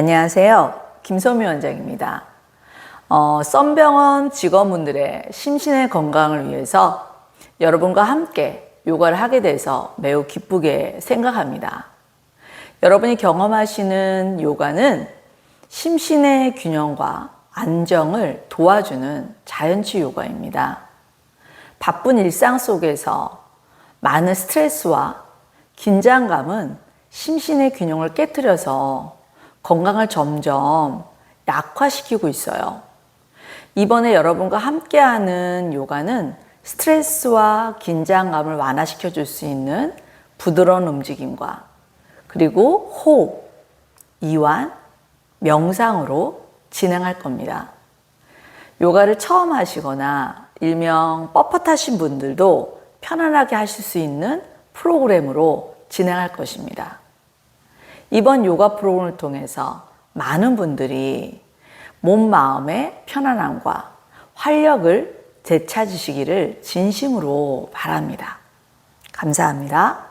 안녕하세요. 김소미 원장입니다. 어, 썬병원 직원분들의 심신의 건강을 위해서 여러분과 함께 요가를 하게 돼서 매우 기쁘게 생각합니다. 여러분이 경험하시는 요가는 심신의 균형과 안정을 도와주는 자연치 요가입니다. 바쁜 일상 속에서 많은 스트레스와 긴장감은 심신의 균형을 깨뜨려서 건강을 점점 약화시키고 있어요. 이번에 여러분과 함께하는 요가는 스트레스와 긴장감을 완화시켜 줄 수 있는 부드러운 움직임과 그리고 호흡, 이완, 명상으로 진행할 겁니다. 요가를 처음 하시거나 일명 뻣뻣하신 분들도 편안하게 하실 수 있는 프로그램으로 진행할 것입니다. 이번 요가 프로그램을 통해서 많은 분들이 몸, 마음의 편안함과 활력을 되찾으시기를 진심으로 바랍니다. 감사합니다.